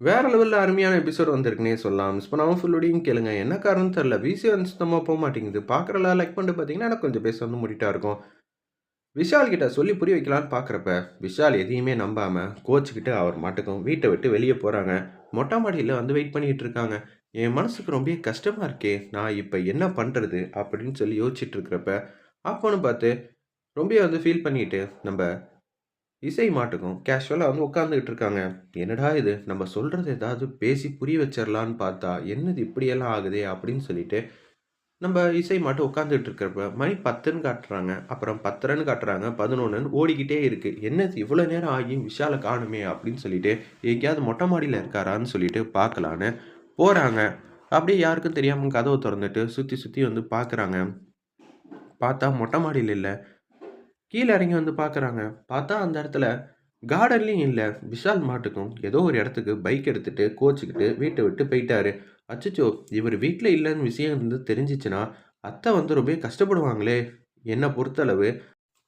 வேறு லெவலில் அருமையான எபிசோட் வந்திருக்குனே சொல்லலாம். மிஸ் பண்ணாம ஃபுல்லோடையும் கேளுங்க. என்ன காரணம்னு தெரில விசி வந்து சுத்தமாக போக மாட்டேங்குது பார்க்குறல லைக் பண்ணிட்டு பார்த்தீங்கன்னா, எனக்கு கொஞ்சம் பேச வந்து முடிட்டா இருக்கும். விஷால் கிட்ட சொல்லி புரிய வைக்கலான்னு பார்க்குறப்ப, விஷால் எதையுமே நம்பாமல் கோச்சுக்கிட்டு அவர் மாட்டுக்கும் வீட்டை விட்டு வெளியே போகிறாங்க மொட்டை மாடியில் வந்து வெயிட் பண்ணிகிட்டு இருக்காங்க. என் மனசுக்கு ரொம்ப கஷ்டமாக இருக்கே! நான் இப்போ என்ன பண்ணுறது அப்படின்னு சொல்லி யோசிச்சுட்டு இருக்கிறப்ப, அப்போன்னு பார்த்து ரொம்பவே வந்து ஃபீல் பண்ணிட்டு, நம்ம இசை மாட்டுக்கும் கேஷுவலாக வந்து உட்காந்துக்கிட்டு இருக்காங்க. என்னடா இது! நம்ம சொல்கிறது ஏதாவது பேசி புரிய வச்சிடலான்னு பார்த்தா, என்னது இப்படியெல்லாம் ஆகுதே! அப்படின்னு சொல்லிட்டு, நம்ம இசை மாட்டு உட்காந்துட்டு இருக்கிறப்ப, மணி 10ன்னு காட்டுறாங்க. அப்புறம் 10:30ன்னு காட்டுறாங்க. 11ன்னு ஓடிக்கிட்டே இருக்கு. என்னது இவ்வளோ நேரம் ஆகியும் விஷால காணுமே! அப்படின்னு சொல்லிட்டு, எங்கேயாவது மொட்டை மாடியில் இருக்காரான்னு சொல்லிட்டு பார்க்கலான்னு போகிறாங்க அப்படியே யாருக்கும் தெரியாமல் கதவை திறந்துட்டு சுற்றி சுற்றி வந்து பார்க்குறாங்க. பார்த்தா மொட்டை மாடியில் இல்லை கீழே இறங்கி வந்து பார்க்குறாங்க. பார்த்தா அந்த இடத்துல கார்டன்லேயும் இல்லை விஷால் மாட்டுக்கும் ஏதோ ஒரு இடத்துக்கு பைக் எடுத்துகிட்டு கோச்சிக்கிட்டு வீட்டை விட்டு போயிட்டாரு. அச்சச்சோ! இவர் வீட்டில் இல்லைன்னு விஷயம் வந்து தெரிஞ்சிச்சுன்னா அத்தை வந்து ரொம்ப கஷ்டப்படுவாங்களே! என்னை பொறுத்தளவு,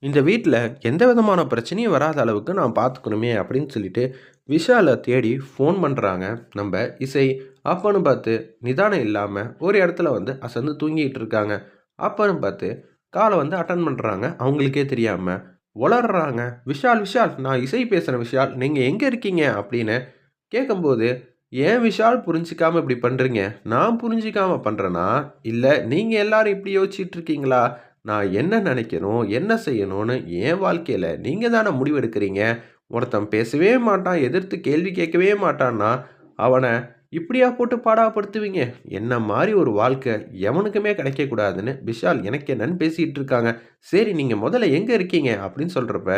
இந்த வீட்டில் எந்த விதமான பிரச்சனையும் வராத அளவுக்கு நான் பார்த்துக்கணுமே! அப்படின்னு சொல்லிட்டு, விஷாலை தேடி ஃபோன் பண்ணுறாங்க நம்ம இசை. அப்பன்னு பார்த்து, நிதானம் இல்லாமல் ஒரு இடத்துல வந்து அசந்து தூங்கிட்டு இருக்காங்க. அப்பன்னு பார்த்து, காலை வந்து அட்டன் பண்ணுறாங்க அவங்களுக்கே தெரியாமல் வளர்றாங்க "விஷால், விஷால் நான் இசை பேசுகிற விஷால். நீங்கள் எங்கே இருக்கீங்க?" அப்படின்னு கேட்கும்போது, "ஏன் விஷால் புரிஞ்சிக்காமல் இப்படி பண்ணுறீங்க "நான் புரிஞ்சிக்காமல் பண்ணுறேன்னா இல்லை நீங்கள் எல்லாரும் இப்படி யோசிச்சுட்டு இருக்கீங்களா? நான் என்ன நினைக்கணும்? என்ன செய்யணும்னு என் வாழ்க்கையில் நீங்கள் தானே முடிவெடுக்கிறீங்க. ஒருத்தன் பேசவே மாட்டான், எதிர்த்து கேள்வி கேட்கவே மாட்டான்னா, அவனை இப்படியா போட்டு பாடாப்படுத்துவீங்க? என்ன மாதிரி ஒரு வாழ்க்கை எவனுக்குமே கிடைக்கக்கூடாதுன்னு விஷால் எனக்கு என்னன்னு பேசிகிட்டு இருக்காங்க. சரி நீங்கள் முதல்ல எங்கே இருக்கீங்க? அப்படின்னு சொல்கிறப்ப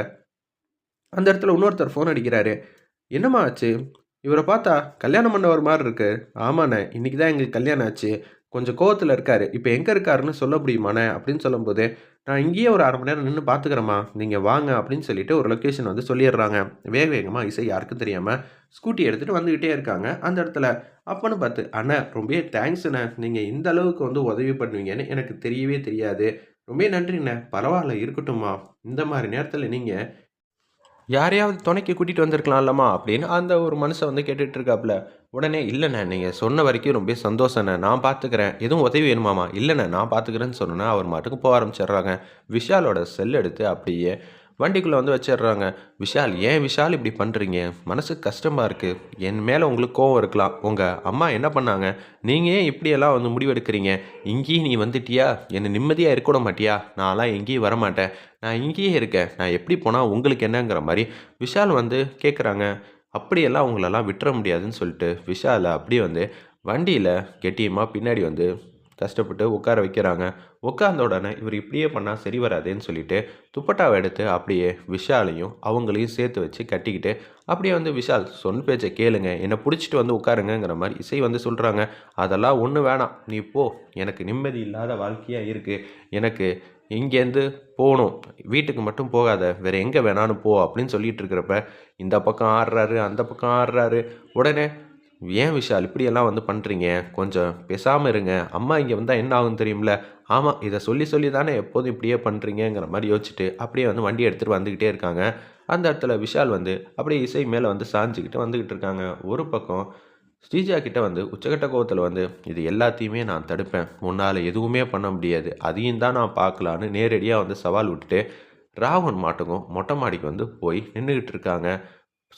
அந்த இடத்துல இன்னொருத்தர் ஃபோன் அடிக்கிறாரு. என்னம்மா ஆச்சு? இவரை பார்த்தா கல்யாணம் பண்ணவர் மாதிரி இருக்கு. ஆமாண்ணே, இன்றைக்கி தான் எங்களுக்கு கல்யாணம் ஆச்சு. கொஞ்சம் கோவத்தில் இருக்காரு. இப்போ எங்கே இருக்காருன்னு சொல்ல முடியுமாண்ணே? அப்படின்னு சொல்லும்போது, நான் இங்கேயே ஒரு அரை மணி நேரம் நின்று பார்த்துக்கிறேம்மா. நீங்கள் வாங்க அப்படின்னு சொல்லிட்டு ஒரு லொக்கேஷன் வந்து சொல்லிடுறாங்க. வேக வேகமாக இசை யாருக்கும் தெரியாமல் ஸ்கூட்டி எடுத்துகிட்டு வந்துக்கிட்டே இருக்காங்க. அந்த இடத்துல அப்பன்னு பார்த்து, அண்ணா ரொம்பவே தேங்க்ஸ்ண்ணே. நீங்கள் இந்த அளவுக்கு வந்து உதவி பண்ணுவீங்கன்னு எனக்கு தெரியவே தெரியாது. ரொம்பவே நன்றிண்ணே. பரவாயில்ல இருக்கட்டும்மா. இந்த மாதிரி நேரத்தில் நீங்கள் யாரையாவது துணைக்கு கூட்டிட்டு வந்திருக்கலாம்லம்மா" அப்படின்னு அந்த ஒரு மனுஷன் வந்து கேட்டுட்டு இருக்காப்புல. உடனே, இல்லைண்ணே நீங்கள் சொன்ன வரைக்கும் ரொம்ப சந்தோஷண்ணே. நான் பார்த்துக்கிறேன். எதுவும் உதவி வேணுமாம்மா?" இல்லைண்ணே நான் பார்த்துக்கிறேன்னு" சொன்னேன்னா அவர் மாட்டுக்கு போக ஆரம்பிச்சிடுறாங்க. விஷாலோட செல் எடுத்து அப்படியே வண்டிக்குள்ளே வந்து வச்சிடுறாங்க. "விஷால், ஏன் விஷால் இப்படி பண்ணுறீங்க மனசுக்கு கஷ்டமாக இருக்குது என் மேலே உங்களுக்கு கோவம் இருக்கலாம். உங்கள் அம்மா என்ன பண்ணாங்க? நீங்கள் ஏன் இப்படியெல்லாம் வந்து முடிவெடுக்கிறீங்க? இங்கேயும் நீ வந்துட்டியா? என்னை நிம்மதியாக இருக்க மாட்டியா? நான்லாம் எங்கேயும் வரமாட்டேன். நான் இங்கேயே இருக்கேன். நான் எப்படி போனால் உங்களுக்கு என்னங்கிற மாதிரி விஷால் வந்து கேட்குறாங்க. அப்படியெல்லாம் உங்களெல்லாம் விட்டுற முடியாதுன்னு சொல்லிட்டு, விஷாலை அப்படியே வந்து வண்டியில் கெட்டியமாக பின்னாடி வந்து கஷ்டப்பட்டு உட்கார வைக்கிறாங்க. உட்கார்ந்த உடனே இவர் இப்படியே பண்ணால் சரி வராதேன்னு சொல்லிட்டு, துப்பட்டாவை எடுத்து அப்படியே விஷாலையும், அவங்களையும் சேர்த்து வச்சு கட்டிக்கிட்டு, அப்படியே வந்து விஷால் சொன்ன பேச்சை கேளுங்க. என்னை பிடிச்சிட்டு வந்து உட்காருங்கங்கிற மாதிரி இசை வந்து சொல்கிறாங்க "அதெல்லாம் ஒன்று வேணாம். நீ போ. எனக்கு நிம்மதி இல்லாத வாழ்க்கையாக இருக்குது எனக்கு இங்கேருந்து போகணும் வீட்டுக்கு மட்டும் போகாத. வேறு எங்கே வேணாலும் போ" அப்படின்னு சொல்லிட்டு இருக்கிறப்ப, இந்த பக்கம் ஆடுறாரு, அந்த பக்கம் ஆடுறாரு. உடனே, "ஏன் விஷால் இப்படியெல்லாம் வந்து பண்ணுறீங்க கொஞ்சம் பேசாமல் இருங்க. அம்மா இங்கே வந்தால் என்ன ஆகும்னு தெரியும்ல?" ஆமாம் இதை சொல்லி சொல்லி தானே எப்போதும் இப்படியே பண்ணுறீங்கங்கிற மாதிரி யோசிச்சுட்டு, அப்படியே வந்து வண்டி எடுத்துகிட்டு வந்துக்கிட்டே இருக்காங்க. அந்த இடத்துல விஷால் வந்து அப்படியே இசை மேலே வந்து சாஞ்சிக்கிட்டு வந்துக்கிட்டு இருக்காங்க. ஒரு பக்கம் ஸ்ரீஜா கிட்ட வந்து உச்சகட்ட கோவத்தில் வந்து, "இது எல்லாத்தையுமே நான் தடுப்பேன். முன்னால் எதுவுமே பண்ண முடியாது. அதையும் தான் நான் பார்க்கலான்னு" நேரடியாக வந்து சவால் விட்டுட்டு, ராகுன் மாட்டுக்கும் மொட்டை மாடிக்கு வந்து போய் நின்றுக்கிட்டு இருக்காங்க.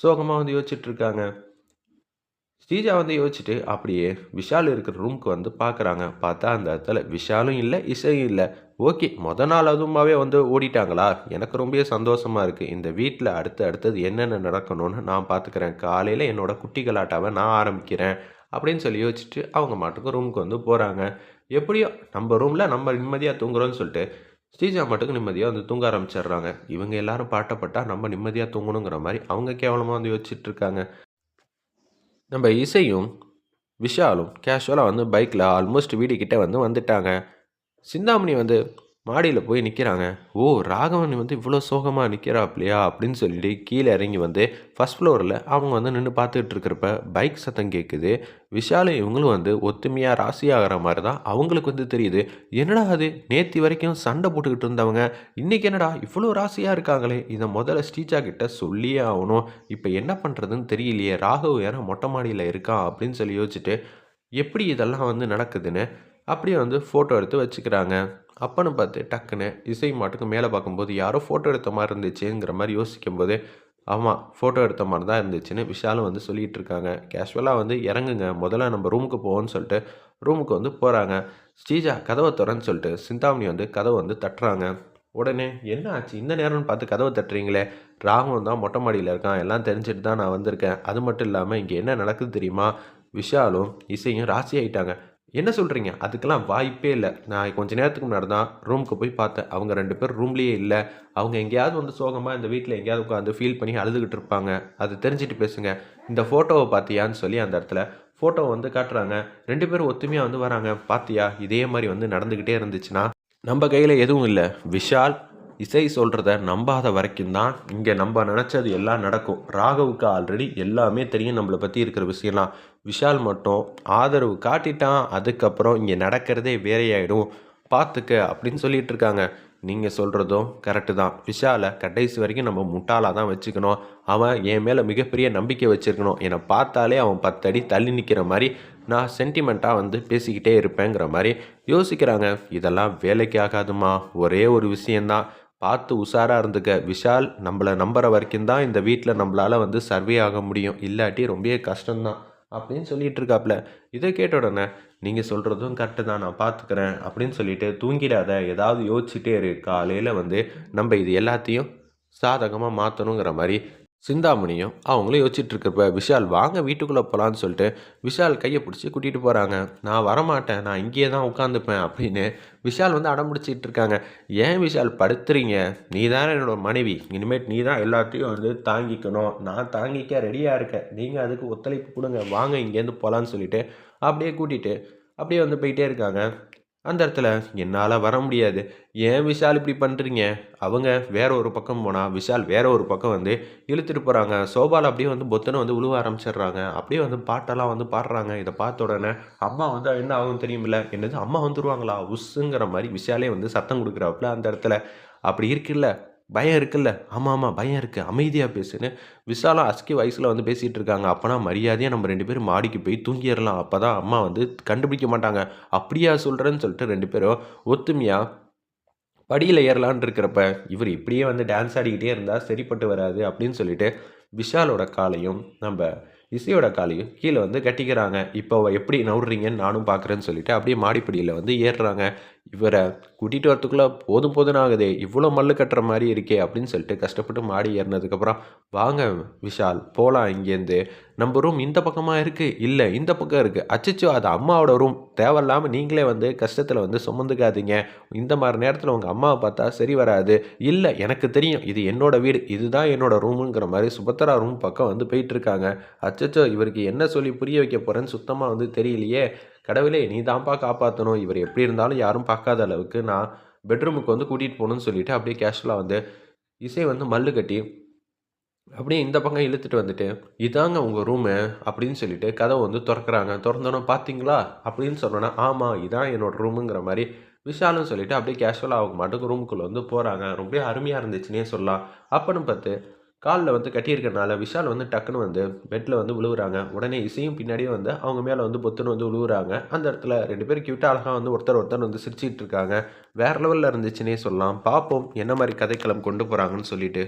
சோகமாக வந்து யோசிச்சுட்டு இருக்காங்க. ஸ்ரீஜா வந்து யோசிச்சுட்டு அப்படியே விஷால் இருக்கிற ரூமுக்கு வந்து பார்க்குறாங்க. பார்த்தா அந்த இடத்துல விஷாலும் இல்லை இசையும் இல்லை ஓகே. மொத நாள் அதுவுமாவே வந்து ஓடிட்டாங்களா? எனக்கு ரொம்பவே சந்தோஷமாக இருக்குது இந்த வீட்டில் அடுத்து அடுத்தது என்னென்ன நடக்கணும்னு நான் பார்த்துக்கிறேன். காலையில் என்னோட குட்டிகளாட்டாவை நான் ஆரம்பிக்கிறேன். அப்படின்னு சொல்லி யோசிச்சுட்டு அவங்க மாட்டுக்கு ரூமுக்கு வந்து போகிறாங்க எப்படியோ நம்ம ரூமில் நம்ம நிம்மதியாக தூங்குறோன்னு சொல்லிட்டு, ஸ்ரீஜா மாட்டுக்கு நிம்மதியாக வந்து தூங்க ஆரம்பிச்சிடுறாங்க. இவங்க எல்லாரும் பாட்டப்பட்டால் நம்ம நிம்மதியாக தூங்கணுங்கிற மாதிரி அவங்க கேவலமாக வந்து யோசிச்சுட்டு இருக்காங்க. நம்ம இசையும், விஷாலும் கேஷுவலாக வந்து பைக்கில் ஆல்மோஸ்ட் வீடு வந்து வந்துட்டாங்க. சிந்தாமணி வந்து மாடியில் போய் நிற்கிறாங்க ஓ ராகவன் வந்து இவ்வளோ சோகமாக நிற்கிறாப்லையா அப்படின்னு சொல்லிட்டு கீழே இறங்கி வந்து ஃபஸ்ட் ஃப்ளோரில் அவங்க வந்து நின்று பார்த்துட்டு இருக்கிறப்ப பைக் சத்தம் கேட்குது விஷாலும் இவங்களும் வந்து ஒத்துமையாக ராசி ஆகிற மாதிரி தான் அவங்களுக்கு வந்து தெரியுது. என்னடா அது? நேத்தி வரைக்கும் சண்டை போட்டுக்கிட்டு இருந்தவங்க. இன்றைக்கி என்னடா? இவ்வளோ ராசியாக இருக்காங்களே. இதை முதல்ல ஸ்ரீஜா கிட்ட சொல்லியே ஆகணும். இப்போ என்ன பண்ணுறதுன்னு தெரியலையே. ராகவ் வேற மொட்டை மாடியில் இருக்கான் அப்படின்னு சொல்லி யோசிச்சுட்டு எப்படி இதெல்லாம் வந்து நடக்குதுன்னு? அப்படியே வந்து ஃபோட்டோ எடுத்து வச்சுக்கிறாங்க. அப்பன்னு பார்த்து டக்குன்னு இசை மாட்டுக்கு மேலே பார்க்கும்போது யாரோ ஃபோட்டோ எடுத்த மாதிரி இருந்துச்சுங்கிற மாதிரி யோசிக்கும்போது ஆமாம் ஃபோட்டோ எடுத்த மாதிரி தான் இருந்துச்சுன்னு விஷாலும் வந்து சொல்லிகிட்டு இருக்காங்க. கேஷுவலாக வந்து இறங்குங்க முதல்ல நம்ம ரூமுக்கு போவோம்னு சொல்லிட்டு ரூமுக்கு வந்து போகிறாங்க ஸ்ரீஜா கதவை திறன்னு சொல்லிட்டு சிந்தாமணி வந்து கதவை வந்து தட்டுறாங்க. உடனே என்ன ஆச்சு? இந்த நேரம்னு பார்த்து கதவை தட்டுறீங்களே? ராகுவும் தான் மொட்டை மாடியில் இருக்கான். எல்லாம் தெரிஞ்சுட்டு தான் நான் வந்திருக்கேன். அது மட்டும் இல்லாமல் இங்கே என்ன நடக்குது தெரியுமா? விஷாலும் இசையும் ராசி ஆயிட்டாங்க. என்ன சொல்கிறீங்க அதுக்கெல்லாம் வாய்ப்பே இல்லை. நான் கொஞ்ச நேரத்துக்கு முன்னாடி தான் ரூமுக்கு போய் பார்த்தேன். அவங்க ரெண்டு பேர் ரூம்லேயே இல்லை. அவங்க எங்கேயாவது வந்து சோகமாக இந்த வீட்டில் எங்கேயாவது உட்காந்து ஃபீல் பண்ணி அழுதுகிட்டு இருப்பாங்க. அது தெரிஞ்சுட்டு பேசுங்க. இந்த ஃபோட்டோவை பார்த்தியான்னு சொல்லி அந்த இடத்துல ஃபோட்டோவை வந்து காட்டுறாங்க. ரெண்டு பேரும் ஒத்துமையாக வந்து வராங்க. பார்த்தியா? இதே மாதிரி வந்து நடந்துக்கிட்டே இருந்துச்சுன்னா நம்ம கையில் எதுவும் இல்லை. விஷால் இசை சொல்கிறத நம்பாத வரைக்கும் தான் இங்கே நம்ம நினச்சது எல்லாம் நடக்கும். ராகவுக்கு ஆல்ரெடி எல்லாமே தெரியும் நம்மளை பற்றி இருக்கிற விஷயம்லாம். விஷால் மட்டும் ஆதரவு காட்டிட்டான் அதுக்கப்புறம் இங்கே நடக்கிறதே வேறையாயிடும். பார்த்துக்க அப்படின்னு சொல்லிட்டு இருக்காங்க. நீங்கள் சொல்கிறதும் கரெக்டு தான். விஷாலை கடைசி வரைக்கும் நம்ம முட்டாளாக தான் வச்சுக்கணும். அவன் என் மேலே மிகப்பெரிய நம்பிக்கை வச்சுருக்கணும். என்னை பார்த்தாலே அவன் பத்தடி தள்ளி நிற்கிற மாதிரி நான் சென்டிமெண்ட்டாக வந்து பேசிக்கிட்டே இருப்பேங்கிற மாதிரி யோசிக்கிறாங்க. இதெல்லாம் வேலைக்கு ஆகாதுமா. ஒரே ஒரு விஷயந்தான் பார்த்து உஷாராக இருந்துக்க. விஷால் நம்மளை நம்புற வரைக்கும் தான் இந்த வீட்டில் நம்மளால் வந்து சர்வே ஆக முடியும். இல்லாட்டி ரொம்பவே கஷ்டம்தான் அப்படின்னு சொல்லிட்டு இருக்காப்புல இதை கேட்ட உடனே நீங்கள் சொல்கிறதும் கரெக்டு தான் நான் பார்த்துக்கிறேன் அப்படின்னு சொல்லிட்டு தூங்கிடாத ஏதாவது யோசிச்சுட்டே இரு. காலையில் வந்து நம்ம இது எல்லாத்தையும் சாதகமாக மாற்றணுங்கிற மாதிரி சிந்தாமணியும் அவங்களும் யோசிச்சுட்டு இருக்கிறப்ப விஷால் வாங்க வீட்டுக்குள்ளே போகலான்னு சொல்லிட்டு விஷால் கையை பிடிச்சி கூட்டிகிட்டு போகிறாங்க நான் வரமாட்டேன். நான் இங்கேயே தான் உட்காந்துப்பேன் அப்படின்னு விஷால் வந்து அடம்பிடிச்சிட்டு இருக்காங்க ஏன் விஷால் படுத்துறீங்க? நீ தானே என்னோட மனைவி. இனிமேட் நீ தான் எல்லாத்தையும் வந்து தாங்கிக்கணும். நான் தாங்கிக்க ரெடியாக இருக்கேன். நீங்கள் அதுக்கு ஒத்துழைப்பு கொடுங்க. வாங்க இங்கேருந்து போகலான்னு சொல்லிட்டு அப்படியே கூட்டிகிட்டு அப்படியே வந்து போயிட்டே இருக்காங்க. அந்த இடத்துல என்னால் வர முடியாது. ஏன் விஷால் இப்படி பண்ணுறீங்க அவங்க வேற ஒரு பக்கம் போனால் விஷால் வேற ஒரு பக்கம் வந்து இழுத்துட்டு போகிறாங்க சோபால் அப்படியே வந்து பொத்தனை வந்து உழுவ ஆரம்பிச்சிடுறாங்க. அப்படியே வந்து பாட்டெல்லாம் வந்து பாடுறாங்க. இதை பார்த்த உடனே அம்மா வந்து என்ன ஆகும் தெரியுமில்ல? என்னது அம்மா வந்துடுவாங்களா உஸ்ஸுங்கிற மாதிரி விஷாலே வந்து சத்தம் கொடுக்குறாப்புல அந்த இடத்துல. அப்படி இருக்குல்ல? பயம் இருக்குல்ல? ஆமாம் ஆமாம் பயம் இருக்குது அமைதியாக பேசுன்னு விசாலம் அஸ்கி வயசில் வந்து பேசிகிட்டு இருக்காங்க. அப்போனா மரியாதையாக நம்ம ரெண்டு பேரும் மாடிக்கு போய் தூங்கிடலாம். அப்போ தான் அம்மா வந்து கண்டுபிடிக்க மாட்டாங்க. அப்படியா சொல்கிறேன்னு சொல்லிட்டு ரெண்டு பேரும் ஒத்துமையாக படியில் ஏறலான் இருக்கிறப்ப இவர் இப்படியே வந்து டான்ஸ் ஆடிக்கிட்டே இருந்தால் சரிப்பட்டு வராது அப்படின்னு சொல்லிட்டு விஷாலோட காலையும் நம்ம இசையோட காலையும் கீழே வந்து கட்டிக்கிறாங்க. இப்போ எப்படி நவுடுறீங்கன்னு நானும் பார்க்குறேன்னு சொல்லிட்டு அப்படியே மாடிப்படியில் வந்து ஏறுறாங்க. இவரை கூட்டிகிட்டு வரத்துக்குள்ளே போதும் போதும் ஆகுதே இவ்வளோ மல்லு கட்டுற மாதிரி இருக்கே அப்படின்னு சொல்லிட்டு கஷ்டப்பட்டு மாடி ஏறினதுக்கப்புறம் வாங்க விஷால் போகலாம் இங்கேருந்து. நம்ம ரூம் இந்த பக்கமாக இருக்குது இல்லை இந்த பக்கம் இருக்குது அச்சச்சோ அது அம்மாவோட ரூம் தேவையில்லாமல் நீங்களே வந்து கஷ்டத்தில் வந்து சுமந்துக்காதீங்க. இந்த மாதிரி நேரத்தில் உங்கள் அம்மாவை பார்த்தா சரி வராது. இல்லை எனக்கு தெரியும் இது என்னோட வீடு. இதுதான் என்னோட ரூமுங்கிற மாதிரி சுபத்ரா ரூம் பக்கம் வந்து போயிட்டுருக்காங்க அச்சச்சோ இவருக்கு என்ன சொல்லி புரிய வைக்க போகிறேன்னு சுத்தமாக வந்து தெரியலையே. கடவுளே நீ தான்ப்பா காப்பாற்றணும் இவர் எப்படி இருந்தாலும் யாரும் பார்க்காத அளவுக்கு நான் பெட்ரூமுக்கு வந்து கூட்டிகிட்டு போகணுன்னு சொல்லிவிட்டு அப்படியே கேஷுவலாக வந்து இசை வந்து மல்லு கட்டி அப்படியே இந்த பக்கம் இழுத்துட்டு வந்துட்டு இதாங்க உங்கள் ரூமு அப்படின்னு சொல்லிட்டு கதவை வந்து திறக்கிறாங்க. திறந்தோன்னே பார்த்தீங்களா? அப்படின்னு சொன்னோன்னா ஆமாம் இதான் என்னோடய ரூமுங்கிற மாதிரி விஷாலும் சொல்லிவிட்டு அப்படியே கேஷுவலாக அவங்க மாட்டுக்கு ரூமுக்குள்ளே வந்து போகிறாங்க ரொம்ப அருமையாக இருந்துச்சுன்னே சொல்லலாம். அப்போன்னு பார்த்து காலில் வந்து கட்டியிருக்கனால விஷால் வந்து டக்குன்னு வந்து பெட்டில் வந்து விழுவுறாங்க. உடனே இசையும் பின்னாடியே வந்து அவங்க மேலே வந்து பொத்துன்னு வந்து விழுவுறாங்க. அந்த இடத்துல ரெண்டு பேரும் க்யூட்டாக அழகாக வந்து ஒருத்தர் ஒருத்தர் வந்து சிரிச்சிட்டு இருக்காங்க. வேறு லெவலில் இருந்துச்சுன்னே சொல்லலாம். பார்ப்போம் என்ன மாதிரி கதைக்களம் கொண்டு போகிறாங்கன்னு சொல்லிட்டு.